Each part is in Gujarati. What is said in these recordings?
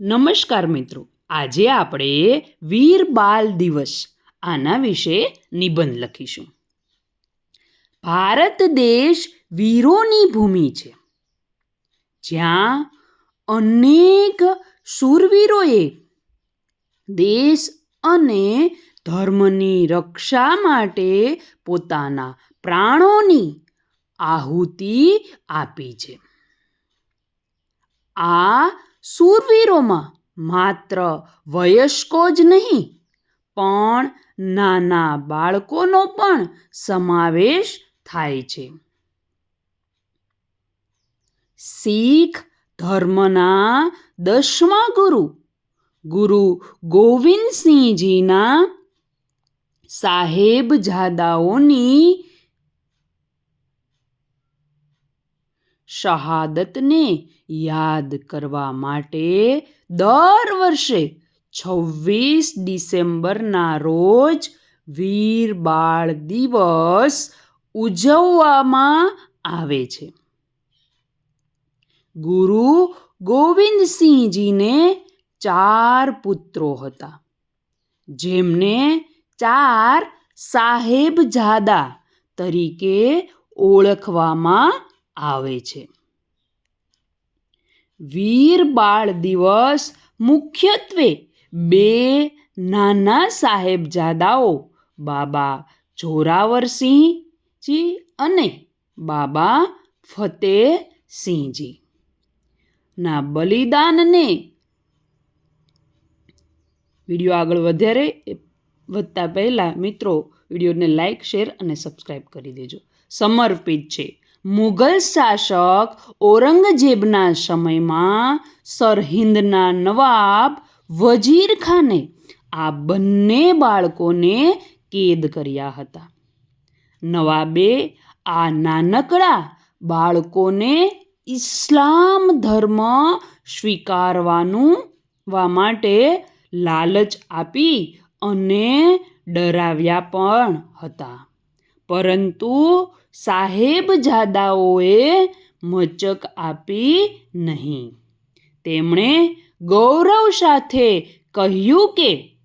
નમસ્કાર મિત્રો. આજે આપણે વીર બાલ દિવસ આના વિશે નિબંધ લખીશું. ભારત દેશ વીરોની ભૂમિ છે. જ્યાં અનેક શૂરવીરોએ દેશ અને ધર્મની રક્ષા માટે પોતાના પ્રાણોની આહુતિ આપી છે. આ શૂરવીરોમાં માત્ર વયસ્કો જ નહીં, પણ નાના બાળકોનો પણ સમાવેશ થાય છે. શીખ ધર્મના દસમા ગુરુ ગુરુ ગોવિંદસિંહજીના સાહેબજાદાઓની શહાદતને યાદ કરવા માટે દર વર્ષે છવ્વીસ ડિસેમ્બરના રોજ વીર બાળ દિવસ ઉજવવામાં આવે છે. ગુરુ ગોવિંદસિંહજીને ચાર પુત્રો હતા. જેમને ચાર સાહેબજાદા તરીકે ઓળખવામાં આવે છે. વીર બાળ દિવસ મુખ્યત્વે બે નાના સાહેબજાદાઓ, બાબા જોરાવરસિંહજી અને બાબા ફતેહસિંહજી. ના બલિદાનને વીડિયો આગળ વધારે વધતા પહેલાં મિત્રો વિડીયોને લાઇક શેર અને સબસ્ક્રાઈબ કરી દેજો. સમર્પિત છે. મુઘલ શાસક ઔરંગઝેબના સમયમાં સરહિંદના નવાબ વજીર ખાને આ બંને બાળકોને કેદ કર્યા હતા. નવાબે આ નાનકડા બાળકોને ઇસ્લામ ધર્મ સ્વીકારવાનું માટે લાલચ આપી અને ડરાવ્યા પણ હતા. પરંતુ સાહેબજાદાઓએ મચક આપી નહીં. તેમણે ગૌરવ સાથે કહ્યું કે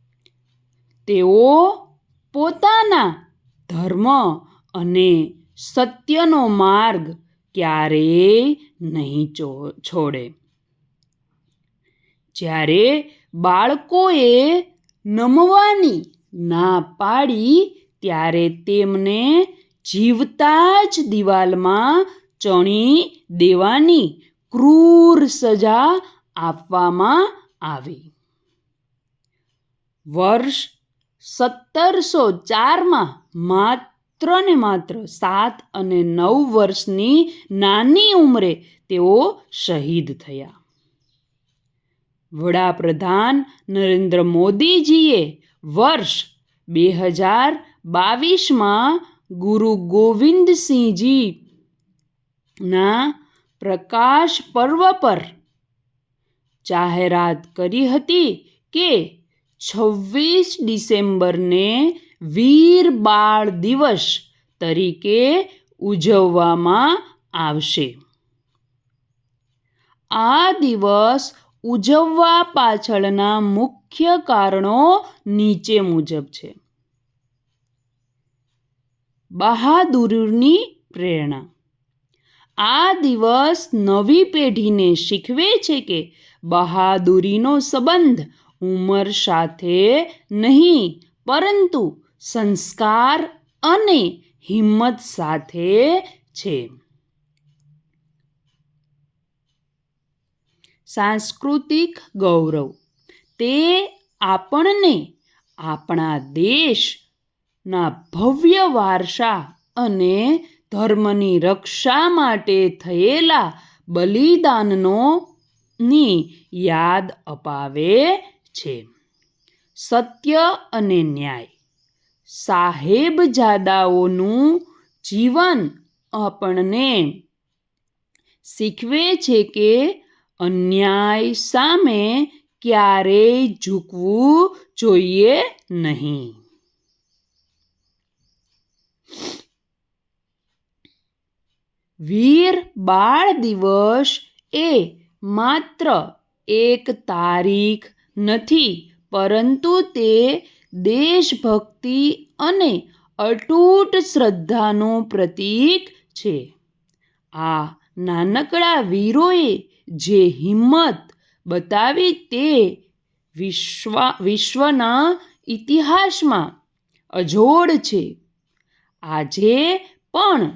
તેઓ પોતાના ધર્મ અને સત્યનો માર્ગ ક્યારેય નહીં છોડે. જ્યારે બાળકોએ નમવાની ના પાડી ત્યારે તેમને જીવતા જ દિવાલમાં ચણી દેવાની ક્રૂર સજા આપવામાં આવી. વર્ષ સત્તરસો ચારમાં માત્ર ને માત્ર સાત અને નવ વર્ષની નાની ઉંમરે તેઓ શહીદ થયા. વડાપ્રધાન નરેન્દ્ર મોદીજીએ વર્ષ બે હજાર બાવીસમાં ગુરુ ગોવિંદસિંહજી ના પ્રકાશ પર્વ પર જાહેરાત કરી હતી કે છવ્વીસ ડિસેમ્બરને વીર બાળ દિવસ તરીકે ઉજવવામાં આવશે. આ દિવસ ઉજવવા પાછળના મુખ્ય કારણો નીચે મુજબ છે. બહાદુરની પ્રેરણા. આ દિવસ નવી પેઢીને શીખવે છે કે બહાદુરીનો સંબંધ ઉંમર સાથે નહીં, પરંતુ સંસ્કાર અને હિંમત સાથે છે. સાંસ્કૃતિક ગૌરવ. તે આપણને આપણા દેશના ભવ્ય વારસા અને ધર્મની રક્ષા માટે થયેલા બલિદાનનો ની યાદ અપાવે છે. સત્ય અને ન્યાય. સાહેબજાદાઓનું જીવન આપણને શીખવે છે કે અન્યાય સામે ક્યારેય ઝૂકવું જોઈએ નહીં. વીર બાળ દિવસ એ માત્ર એક તારીખ નથી, પરંતુ તે દેશભક્તિ અને અટૂટ શ્રદ્ધાનું પ્રતીક છે. આ નાનકડા વીરોએ જે હિંમત બતાવી તે વિશ્વ, વિશ્વના ઇતિહાસમાં અજોડ છે. આજે પણ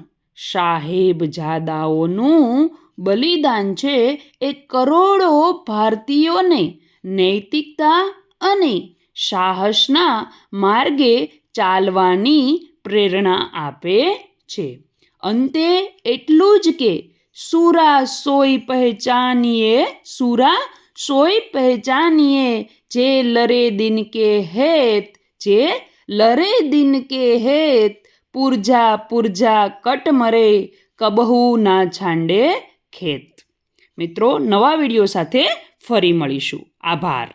સાહેબજાદાઓનું બલિદાન છે એ કરોડો ભારતીયોને નૈતિકતા અને સાહસના માર્ગે ચાલવાની પ્રેરણા આપે છે. અંતે એટલું જ કે સુરા સોઈ પહેચાનીએ, સુરા સોઈ પહેચાનીએ, જે લરે દિન કે હેત, જે લરે દિન કે હેત, પુરજા પુરજા કટ મરે, કબહુ ના છાંડે ખેત. મિત્રો, નવા વીડિયો સાથે ફરી મળીશું. આભાર.